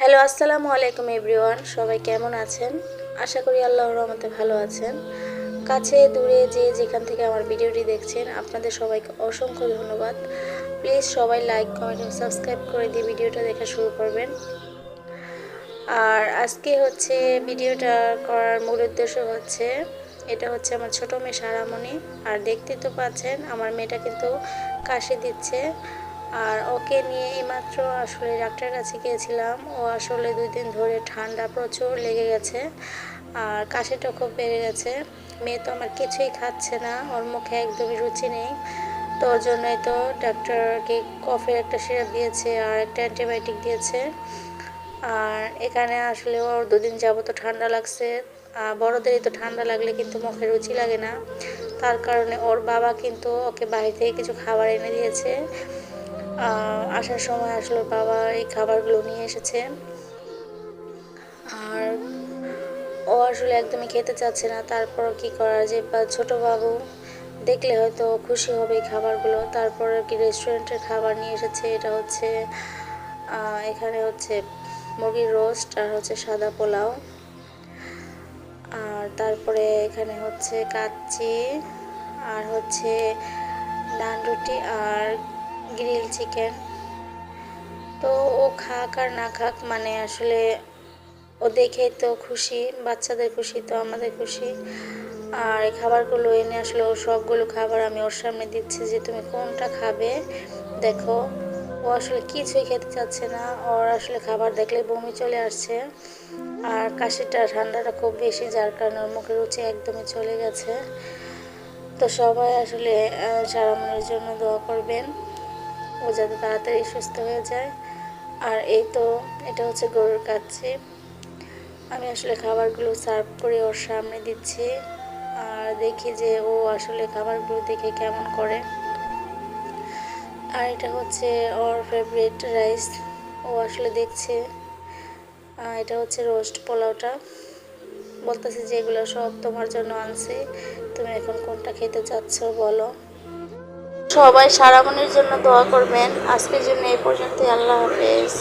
Hello, আসসালামু আলাইকুম everyone. সবাই কেমন আছেন? আশা করি আল্লাহর রহমতে ভালো আছেন। কাছে, দূরে যে যেখান থেকে আমার ভিডিওটি দেখছেন, আপনাদের সবাইকে অসংখ্য ধন্যবাদ। প্লিজ সবাই লাইক, কমেন্ট এবং সাবস্ক্রাইব করে দিয়ে ভিডিওটা দেখা শুরু করবেন। আর আজকে হচ্ছে ভিডিওটা করার মূল উদ্দেশ্য হচ্ছে, এটা হচ্ছে আমার ছোটো মেয়ে সারামণি। আর দেখতে তো পাচ্ছেন, আমার মেয়েটা কিন্তু কাশি দিচ্ছে। আর ওকে নিয়ে এইমাত্র আসলে ডাক্তারের কাছে গিয়েছিলাম। ও আসলে দুই দিন ধরে ঠান্ডা প্রচুর লেগে গেছে আর কাশিটা খুব বেড়ে গেছে। মেয়ে তো আমার কিছুই খাচ্ছে না, ওর মুখে একদমই রুচি নেই। তো ওর জন্যই তো ডাক্তারকে কফের একটা সিরাপ দিয়েছে আর একটা অ্যান্টিবায়োটিক দিয়েছে। আর এখানে আসলে ওর দুদিন যাব তো ঠান্ডা লাগছে। আর বড়োদেরই তো ঠান্ডা লাগলে কিন্তু মুখে রুচি লাগে না। তার কারণে ওর বাবা কিন্তু ওকে বাইরে থেকে কিছু খাবার এনে দিয়েছে। আসার সময় আসলে বাবা এই খাবারগুলো নিয়ে এসেছে। আর ও আসলে একদমই খেতে চাচ্ছে না। তারপর কি করা যে বা ছোট বাবু দেখলে হয়তো খুশি হবে এই খাবারগুলো। তারপর কি রেস্টুরেন্টের খাবার নিয়ে এসেছে। এটা হচ্ছে এখানে হচ্ছে মুরগির রোস্ট আর হচ্ছে সাদা পোলাও। আর তারপরে এখানে হচ্ছে কাচ্চি আর হচ্ছে নান রুটি আর গ্রিল চিকেন। তো ও খাক আর না খাক মানে আসলে ও দেখেই তো খুশি, বাচ্চাদের খুশি তো আমাদের খুশি। আর এই খাবারগুলো এনে আসলে ও সবগুলো খাবার আমি ওর সামনে দিচ্ছি যে তুমি কোনটা খাবে, দেখো। ও আসলে কিছুই খেতে চাচ্ছে না, ওর আসলে খাবার দেখলে বমি চলে আসছে। আর কাশিটা, ঠান্ডাটা খুব বেশি, যার কারণে ওর মুখে রুচি একদমই চলে গেছে। তো সবাই আসলে সারামনের জন্য দোয়া করবেন। ও যাতে তাড়াতাড়ি সুস্থ হয়ে যায়। আর এই তো, এটা হচ্ছে গরুর কাচ্ছি। আমি আসলে খাবারগুলো সার্ভ করে ওর সামনে দিচ্ছি। আর দেখি যে ও আসলে খাবারগুলো দেখে কেমন করে। আর এটা হচ্ছে ওর ফেভারিট রাইস ও আসলে দেখছে এটা হচ্ছে রোস্ট পোলাওটা। বলতেছে যে এগুলো সব তোমার জন্য আনছি। তুমি এখন কোনটা খেতে চাচ্ছ বলো। সবাই সারামনের জন্য দোয়া করবেন। আজকের জন্য এই পর্যন্ত আল্লাহ হাফেজ।